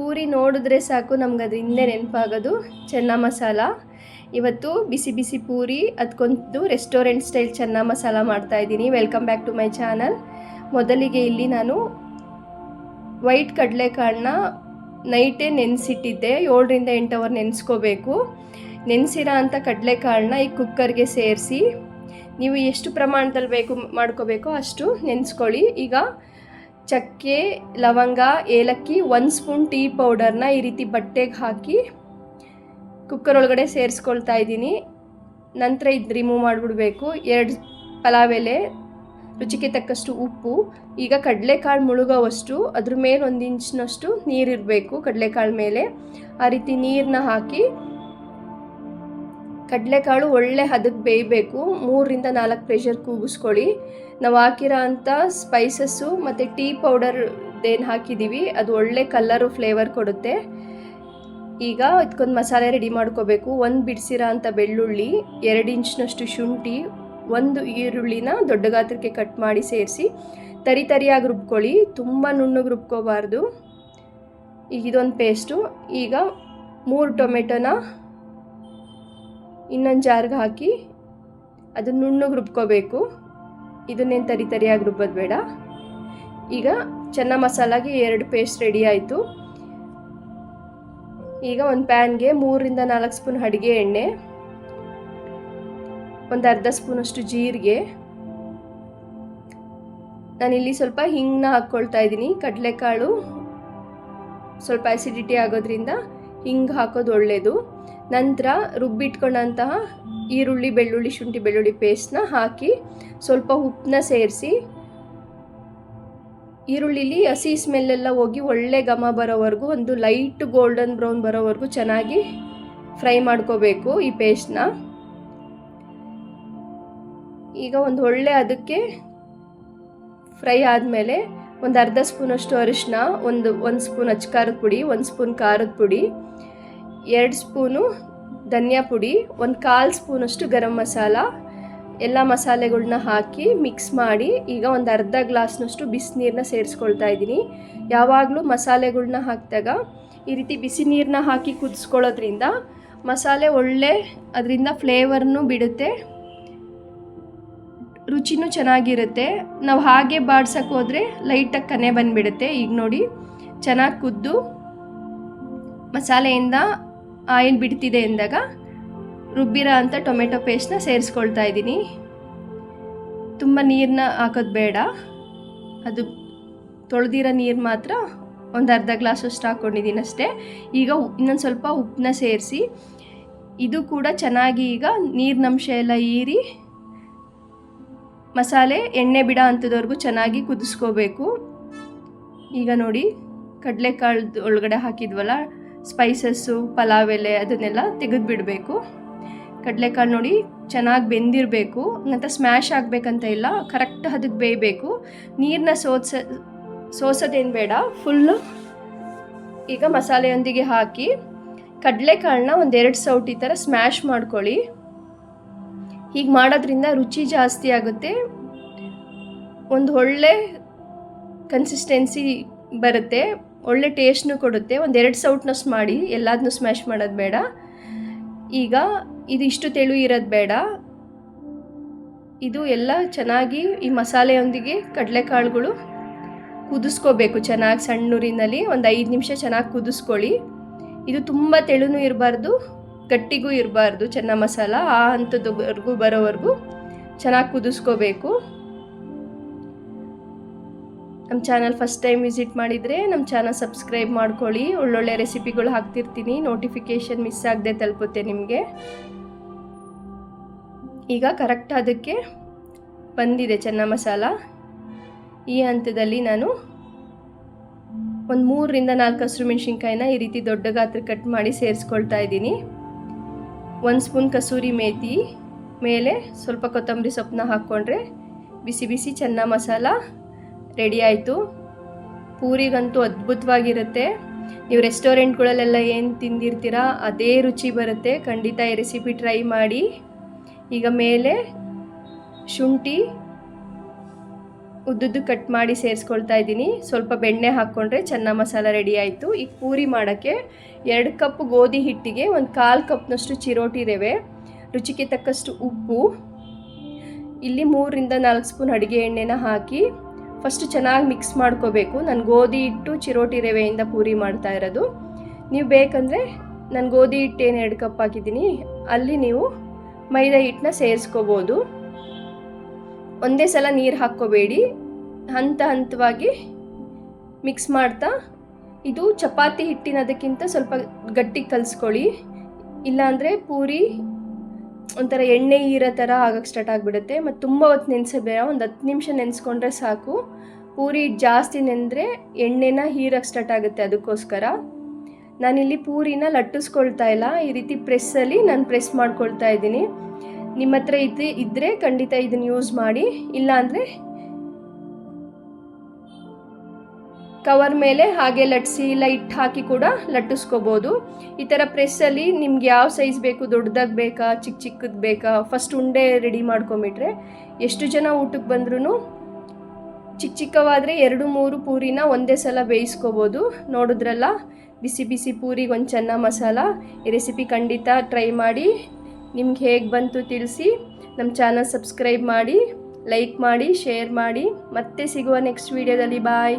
ಪೂರಿ ನೋಡಿದ್ರೆ ಸಾಕು, ನಮ್ಗೆ ಅದು ಹಿಂದೆ ನೆನಪಾಗೋದು. ಚೆನ್ನ ಮಸಾಲ. ಇವತ್ತು ಬಿಸಿ ಬಿಸಿ ಪೂರಿ ಅದಕ್ಕೊಂದು ರೆಸ್ಟೋರೆಂಟ್ ಸ್ಟೈಲ್ ಚೆನ್ನ ಮಸಾಲ ಮಾಡ್ತಾ ಇದ್ದೀನಿ. Welcome back to my channel ಮೊದಲಿಗೆ ಇಲ್ಲಿ ನಾನು ವೈಟ್ ಕಡಲೆಕಾಳನ್ನ ನೈಟೇ ನೆನೆಸಿಟ್ಟಿದ್ದೆ. ಏಳರಿಂದ ಎಂಟು ಅವರ್ ನೆನೆಸ್ಕೋಬೇಕು. ನೆನೆಸಿರೋ ಅಂಥ ಕಡಲೆಕಾಳನ್ನ ಈ ಕುಕ್ಕರ್ಗೆ ಸೇರಿಸಿ, ನೀವು ಎಷ್ಟು ಪ್ರಮಾಣದಲ್ಲಿ ಬೇಕು ಮಾಡ್ಕೋಬೇಕೋ ಅಷ್ಟು ನೆನೆಸ್ಕೊಳ್ಳಿ. ಈಗ ಚಕ್ಕೆ, ಲವಂಗ, ಏಲಕ್ಕಿ, ಒಂದು ಸ್ಪೂನ್ ಟೀ ಪೌಡರ್ನ ಈ ರೀತಿ ಬಟ್ಟೆಗೆ ಹಾಕಿ ಕುಕ್ಕರ್ ಒಳಗಡೆ ಸೇರಿಸ್ಕೊಳ್ತಾ ಇದ್ದೀನಿ. ನಂತರ ಇದು ರಿಮೂವ್ ಮಾಡಿಬಿಡ್ಬೇಕು. ಎರಡು ಪಲಾವ್ ಎಲೆ, ರುಚಿಗೆ ತಕ್ಕಷ್ಟು ಉಪ್ಪು, ಈಗ ಕಡಲೆಕಾಳು ಮುಳುಗೋವಷ್ಟು, ಅದ್ರ ಮೇಲೆ ಒಂದು ಇಂಚಿನಷ್ಟು ನೀರಿರಬೇಕು ಕಡಲೆಕಾಳು ಮೇಲೆ. ಆ ರೀತಿ ನೀರನ್ನ ಹಾಕಿ ಕಡಲೆಕಾಳು ಒಳ್ಳೆ ಹದಕ್ಕೆ ಬೇಯಬೇಕು. ಮೂರರಿಂದ ನಾಲ್ಕು ಪ್ರೆಷರ್ ಕೂಗಿಸ್ಕೊಳ್ಳಿ. ನಾವು ಹಾಕಿರೋ ಅಂಥ ಸ್ಪೈಸಸ್ಸು ಮತ್ತು ಟೀ ಪೌಡರ್ ಏನು ಹಾಕಿದ್ದೀವಿ ಅದು ಒಳ್ಳೆ ಕಲ್ಲರು ಫ್ಲೇವರ್ ಕೊಡುತ್ತೆ. ಈಗ ಇದಕ್ಕೊಂದು ಮಸಾಲೆ ರೆಡಿ ಮಾಡ್ಕೋಬೇಕು. ಒಂದು ಬಿಡಿಸಿರೋ ಅಂಥ ಬೆಳ್ಳುಳ್ಳಿ, ಎರಡು ಇಂಚಿನಷ್ಟು ಶುಂಠಿ, ಒಂದು ಈರುಳ್ಳಿನ ದೊಡ್ಡ ಗಾತ್ರಕ್ಕೆ ಕಟ್ ಮಾಡಿ ಸೇರಿಸಿ ತರಿ ತರಿಯಾಗಿ ರುಬ್ಕೊಳ್ಳಿ. ತುಂಬ ನುಣ್ಣಗೆ ರುಬ್ಕೋಬಾರ್ದು. ಈಗ ಇದೊಂದು ಪೇಸ್ಟು ಈಗ ಮೂರು ಟೊಮೆಟೊನ ಇನ್ನೊಂದು ಜಾರ್ಗೆ ಹಾಕಿ ಅದು ನುಣ್ಣಗೆ ರುಬ್ಕೋಬೇಕು. ಇದನ್ನೇನು ತರಿ ತರಿಯಾಗಿ ರುಬ್ಬೋದು ಬೇಡ. ಈಗ ಚೆನ್ನ ಮಸಾಲಾಗೆ ಎರಡು ಪೇಸ್ಟ್ ರೆಡಿ ಆಯಿತು. ಈಗ ಒಂದು ಪ್ಯಾನ್ಗೆ ಮೂರರಿಂದ ನಾಲ್ಕು ಸ್ಪೂನ್ ಅಡುಗೆ ಎಣ್ಣೆ, ಒಂದು ಅರ್ಧ ಸ್ಪೂನಷ್ಟು ಜೀರಿಗೆ. ನಾನಿಲ್ಲಿ ಸ್ವಲ್ಪ ಹಿಂಗನ್ನ ಹಾಕ್ಕೊಳ್ತಾ ಇದ್ದೀನಿ. ಕಡಲೆಕಾಳು ಸ್ವಲ್ಪ ಆ್ಯಸಿಡಿಟಿ ಆಗೋದ್ರಿಂದ ಹಿಂಗೆ ಹಾಕೋದು ಒಳ್ಳೆಯದು ನಂತರ ರುಬ್ಬಿಟ್ಕೊಂಡಂತಹ ಈರುಳ್ಳಿ, ಬೆಳ್ಳುಳ್ಳಿ, ಶುಂಠಿ, ಬೆಳ್ಳುಳ್ಳಿ ಪೇಸ್ಟ್ನ ಹಾಕಿ ಸ್ವಲ್ಪ ಉಪ್ಪನ್ನ ಸೇರಿಸಿ, ಈರುಳ್ಳಿಲಿ ಹಸಿ ಸ್ಮೆಲ್ಲೆಲ್ಲ ಹೋಗಿ ಒಳ್ಳೆ ಘಮ ಬರೋವರೆಗೂ, ಒಂದು ಲೈಟ್ ಗೋಲ್ಡನ್ ಬ್ರೌನ್ ಬರೋವರೆಗೂ ಚೆನ್ನಾಗಿ ಫ್ರೈ ಮಾಡ್ಕೋಬೇಕು ಈ ಪೇಸ್ಟ್ನ ಈಗ ಒಂದು ಒಳ್ಳೆ ಅದಕ್ಕೆ ಫ್ರೈ ಆದಮೇಲೆ ಒಂದು ಅರ್ಧ ಸ್ಪೂನಷ್ಟು ಅರಿಶಿನ ಒಂದು ಒಂದು ಸ್ಪೂನ್ ಅಚ್ಕಾರದ ಪುಡಿ, ಒಂದು ಸ್ಪೂನ್ ಖಾರದ ಪುಡಿ, ಎರಡು ಸ್ಪೂನು ಧನಿಯಾ ಪುಡಿ, ಒಂದು ಕಾಲು ಸ್ಪೂನಷ್ಟು ಗರಂ ಮಸಾಲ, ಎಲ್ಲ ಮಸಾಲೆಗಳನ್ನ ಹಾಕಿ ಮಿಕ್ಸ್ ಮಾಡಿ ಈಗ ಒಂದು ಅರ್ಧ ಗ್ಲಾಸ್ನಷ್ಟು ಬಿಸಿನೀರನ್ನ ಸೇರಿಸ್ಕೊಳ್ತಾ ಇದ್ದೀನಿ. ಯಾವಾಗಲೂ ಮಸಾಲೆಗಳನ್ನ ಹಾಕಿದಾಗ ಈ ರೀತಿ ಬಿಸಿ ನೀರನ್ನ ಹಾಕಿ ಕುದಿಸ್ಕೊಳ್ಳೋದ್ರಿಂದ ಮಸಾಲೆ ಒಳ್ಳೆ ಅದರಿಂದ ಫ್ಲೇವರ್ನು ಬಿಡುತ್ತೆ. ರುಚಿನೂ ಚೆನ್ನಾಗಿರುತ್ತೆ. ನಾವು ಹಾಗೆ ಬಾಡ್ಸಕ್ಕೆ ಹೋದರೆ ಲೈಟಾಗಿ ಕನೆ ಬಂದುಬಿಡುತ್ತೆ. ಈಗ ನೋಡಿ, ಚೆನ್ನಾಗಿ ಕುದ್ದು ಮಸಾಲೆಯಿಂದ ಆಯಿಲ್ ಬಿಡ್ತಿದೆ ಎಂದಾಗ ರುಬ್ಬಿರೋ ಅಂಥ ಟೊಮೆಟೊ ಪೇಸ್ಟ್ನ ಸೇರಿಸ್ಕೊಳ್ತಾ ಇದ್ದೀನಿ. ತುಂಬ ನೀರನ್ನ ಹಾಕೋದು ಬೇಡ. ಅದು ತೊಳೆದಿರೋ ನೀರು ಮಾತ್ರ ಒಂದು ಅರ್ಧ ಗ್ಲಾಸಷ್ಟು ಹಾಕ್ಕೊಂಡಿದ್ದೀನಿ ಅಷ್ಟೇ. ಈಗ ಇನ್ನೊಂದು ಸ್ವಲ್ಪ ಉಪ್ಪನ್ನ ಸೇರಿಸಿ, ಇದು ಕೂಡ ಚೆನ್ನಾಗಿ ಈಗ ನೀರಿನಂಶ ಎಲ್ಲ ಹೀರಿ ಮಸಾಲೆ, ಎಣ್ಣೆ ಬಿಡ ಅಂಥದವರೆಗೂ ಚೆನ್ನಾಗಿ ಕುದಿಸ್ಕೋಬೇಕು. ಈಗ ನೋಡಿ, ಕಡಲೆಕಾಳ್ದು ಒಳಗಡೆ ಹಾಕಿದ್ವಲ್ಲ, ಸ್ಪೈಸಸ್ಸು, ಪಲಾವ್ ಎಲೆ ಅದನ್ನೆಲ್ಲ ತೆಗೆದುಬಿಡಬೇಕು. ಕಡಲೆಕಾಳು ನೋಡಿ ಚೆನ್ನಾಗಿ ಬೆಂದಿರಬೇಕು ಮತ್ತು ಸ್ಮ್ಯಾಶ್ ಆಗಬೇಕಂತ ಇಲ್ಲ, ಕರೆಕ್ಟ್ ಅದಕ್ಕೆ ಬೇಯಬೇಕು. ನೀರನ್ನ ಸೋಸ ಸೋಸೋದೇನು ಬೇಡ ಫುಲ್ಲು ಈಗ ಮಸಾಲೆಯೊಂದಿಗೆ ಹಾಕಿ ಕಡಲೆಕಾಳನ್ನ ಒಂದೆರಡು ಸೌಟಿ ಥರ ಸ್ಮ್ಯಾಶ್ ಮಾಡ್ಕೊಳ್ಳಿ. ಹೀಗೆ ಮಾಡೋದ್ರಿಂದ ರುಚಿ ಜಾಸ್ತಿ ಆಗುತ್ತೆ. ಒಂದು ಒಳ್ಳೆ ಕನ್ಸಿಸ್ಟೆನ್ಸಿ ಬರುತ್ತೆ. ಒಳ್ಳೆ ಟೇಸ್ಟ್ನು ಕೊಡುತ್ತೆ. ಒಂದೆರಡು ಸೌಟ್ನಸ್ ಮಾಡಿ ಎಲ್ಲದನ್ನೂ ಸ್ಮ್ಯಾಶ್ ಮಾಡೋದು ಬೇಡ. ಈಗ ಇದು ಇಷ್ಟು ತೆಳು ಇರೋದು ಬೇಡ. ಇದು ಎಲ್ಲ ಚೆನ್ನಾಗಿ ಈ ಮಸಾಲೆಯೊಂದಿಗೆ ಕಡಲೆಕಾಳುಗಳು ಕುದಿಸ್ಕೋಬೇಕು ಚೆನ್ನಾಗಿ ಸಣ್ಣೂರಿನಲ್ಲಿ. ಒಂದು ಐದು ನಿಮಿಷ ಚೆನ್ನಾಗಿ ಕುದಿಸ್ಕೊಳ್ಳಿ. ಇದು ತುಂಬ ತೆಳುನೂ ಇರಬಾರ್ದು. ಗಟ್ಟಿಗೂ ಇರಬಾರ್ದು ಚೆನ್ನ ಮಸಾಲ, ಆ ಹಂತದವರೆಗೂ ಬರೋವರೆಗೂ ಚೆನ್ನಾಗಿ ಕುದಿಸ್ಕೋಬೇಕು. ನಮ್ಮ ಚಾನಲ್ ಫಸ್ಟ್ ಟೈಮ್ ವಿಸಿಟ್ ಮಾಡಿದರೆ ನಮ್ಮ ಚಾನಲ್ ಸಬ್ಸ್ಕ್ರೈಬ್ ಮಾಡ್ಕೊಳ್ಳಿ, ಒಳ್ಳೊಳ್ಳೆ ರೆಸಿಪಿಗಳು ಹಾಕ್ತಿರ್ತೀನಿ ನೋಟಿಫಿಕೇಶನ್ ಮಿಸ್ ಆಗದೆ ತಲುಪುತ್ತೆ ನಿಮಗೆ. ಈಗ ಕರೆಕ್ಟ್ ಅದಕ್ಕೆ ಬಂದಿದೆ ಚೆನ್ನ ಮಸಾಲ. ಈ ಹಂತದಲ್ಲಿ ನಾನು ಒಂದು ಮೂರರಿಂದ ನಾಲ್ಕು ಹಸಿರು ಮೆಣಸಿನ್ಕಾಯಿನ ಈ ರೀತಿ ದೊಡ್ಡ ಗಾತ್ರ ಕಟ್ ಮಾಡಿ ಸೇರಿಸ್ಕೊಳ್ತಾ ಇದ್ದೀನಿ. ಒಂದು ಸ್ಪೂನ್ ಕಸೂರಿ ಮೇತಿ ಮೇಲೆ ಸ್ವಲ್ಪ ಕೊತ್ತಂಬರಿ ಸೊಪ್ಪನ್ನ ಹಾಕ್ಕೊಂಡ್ರೆ ಬಿಸಿ ಬಿಸಿ ಚೆನ್ನ ಮಸಾಲ ರೆಡಿ ಆಯಿತು. ಪೂರಿಗಂತೂ ಅದ್ಭುತವಾಗಿರುತ್ತೆ. ನೀವು ರೆಸ್ಟೋರೆಂಟ್ಗಳಲ್ಲೆಲ್ಲ ಏನು ತಿಂದಿರ್ತೀರಾ ಅದೇ ರುಚಿ ಬರುತ್ತೆ. ಖಂಡಿತ ಈ ರೆಸಿಪಿ ಟ್ರೈ ಮಾಡಿ. ಈಗ ಮೇಲೆ ಶುಂಠಿ ಉದ್ದುದ್ದು ಕಟ್ ಮಾಡಿ ಸೇರಿಸ್ಕೊಳ್ತಾ ಇದ್ದೀನಿ. ಸ್ವಲ್ಪ ಬೆಣ್ಣೆ ಹಾಕ್ಕೊಂಡ್ರೆ ಚೆನ್ನ ಮಸಾಲ ರೆಡಿ ಆಯಿತು. ಈಗ ಪೂರಿ ಮಾಡೋಕ್ಕೆ ಎರಡು ಕಪ್ ಗೋಧಿ ಹಿಟ್ಟಿಗೆ ಒಂದು ಕಾಲು ಕಪ್ನಷ್ಟು ಚಿರೋಟಿ ರವೆ ರುಚಿಗೆ ತಕ್ಕಷ್ಟು ಉಪ್ಪು. ಇಲ್ಲಿ ಮೂರರಿಂದ ನಾಲ್ಕು ಸ್ಪೂನ್ ಅಡುಗೆ ಎಣ್ಣೆನ ಹಾಕಿ ಫಸ್ಟ್ ಚೆನ್ನಾಗಿ ಮಿಕ್ಸ್ ಮಾಡ್ಕೋಬೇಕು. ನಾನು ಗೋಧಿ ಹಿಟ್ಟು ಚಿರೋಟಿ ರವೆಯಿಂದ ಪೂರಿ ಮಾಡ್ತಾ ಇರೋದು. ನೀವು ಬೇಕಂದರೆ ನಾನು ಗೋಧಿ ಹಿಟ್ಟು ಏನು ಎರಡು ಕಪ್ ಹಾಕಿದ್ದೀನಿ. ಅಲ್ಲಿ ನೀವು ಮೈದಾ ಹಿಟ್ಟನ್ನ ಸೇರಿಸ್ಕೋಬೋದು. ಒಂದೇ ಸಲ ನೀರು ಹಾಕ್ಕೋಬೇಡಿ. ಹಂತ ಹಂತವಾಗಿ ಮಿಕ್ಸ್ ಮಾಡ್ತಾ, ಇದು ಚಪಾತಿ ಹಿಟ್ಟಿನದಕ್ಕಿಂತ ಸ್ವಲ್ಪ ಗಟ್ಟಿ ಕಲಿಸ್ಕೊಳ್ಳಿ. ಇಲ್ಲಾಂದರೆ ಪೂರಿ ಒಂಥರ ಎಣ್ಣೆ ಹೀರೋ ಥರ ಆಗಕ್ಕೆ ಸ್ಟಾರ್ಟ್ ಆಗಿಬಿಡುತ್ತೆ. ಮತ್ತು ತುಂಬ ಹೊತ್ತು ನೆನೆಸಬೇಡ ಒಂದು ಹತ್ತು ನಿಮಿಷ ನೆನೆಸ್ಕೊಂಡ್ರೆ ಸಾಕು. ಪೂರಿ ಜಾಸ್ತಿ ನೆನೆದ್ರೆ ಎಣ್ಣೆನ ಹೀರಕ್ಕೆ ಸ್ಟಾರ್ಟ್ ಆಗುತ್ತೆ ಅದಕ್ಕೋಸ್ಕರ. ನಾನಿಲ್ಲಿ ಪೂರಿನ ಲಟ್ಟಿಸ್ಕೊಳ್ತಾ ಇಲ್ಲ. ಈ ರೀತಿ ಪ್ರೆಸ್ಸಲ್ಲಿ ನಾನು ಪ್ರೆಸ್ ಮಾಡ್ಕೊಳ್ತಾ ಇದ್ದೀನಿ. ನಿಮ್ಮ ಹತ್ರ ಇದು ಇದ್ದರೆ ಖಂಡಿತ ಇದನ್ನು ಯೂಸ್ ಮಾಡಿ. ಇಲ್ಲಾಂದರೆ ಕವರ್ ಮೇಲೆ ಹಾಗೆ ಲಟ್ಸಿ ಲೈಟ್ ಹಾಕಿ ಕೂಡ ಲಟ್ಟಿಸ್ಕೋಬೋದು. ಈ ಥರ ಪ್ರೆಸ್ಸಲ್ಲಿ ನಿಮ್ಗೆ ಯಾವ ಸೈಜ್ ಬೇಕು, ದೊಡ್ಡದಾಗಿ ಬೇಕಾ ಚಿಕ್ಕ ಚಿಕ್ಕದು ಬೇಕಾ ಫಸ್ಟ್ ಉಂಡೆ ರೆಡಿ ಮಾಡ್ಕೊಂಬಿಟ್ರೆ ಎಷ್ಟು ಜನ ಊಟಕ್ಕೆ ಬಂದ್ರೂ ಚಿಕ್ಕ ಚಿಕ್ಕವಾದರೆ ಎರಡು, ಮೂರು ಪೂರಿನ ಒಂದೇ ಸಲ ಬೇಯಿಸ್ಕೋಬೋದು. ನೋಡಿದ್ರಲ್ಲ, ಬಿಸಿ ಬಿಸಿ ಪೂರಿಗೆ ಒಂದು ಚೆನ್ನ ಮಸಾಲ. ಈ ರೆಸಿಪಿ ಖಂಡಿತ ಟ್ರೈ ಮಾಡಿ, ನಿಮ್ಗೆ ಹೇಗೆ ಬಂತು ತಿಳಿಸಿ, ನಮ್ಮ ಚಾನಲ್ ಸಬ್ಸ್ಕ್ರೈಬ್ ಮಾಡಿ ಲೈಕ್ ಮಾಡಿ ಶೇರ್ ಮಾಡಿ. ಮತ್ತೆ ಸಿಗುವ ನೆಕ್ಸ್ಟ್ ವೀಡಿಯೋದಲ್ಲಿ ಬಾಯ್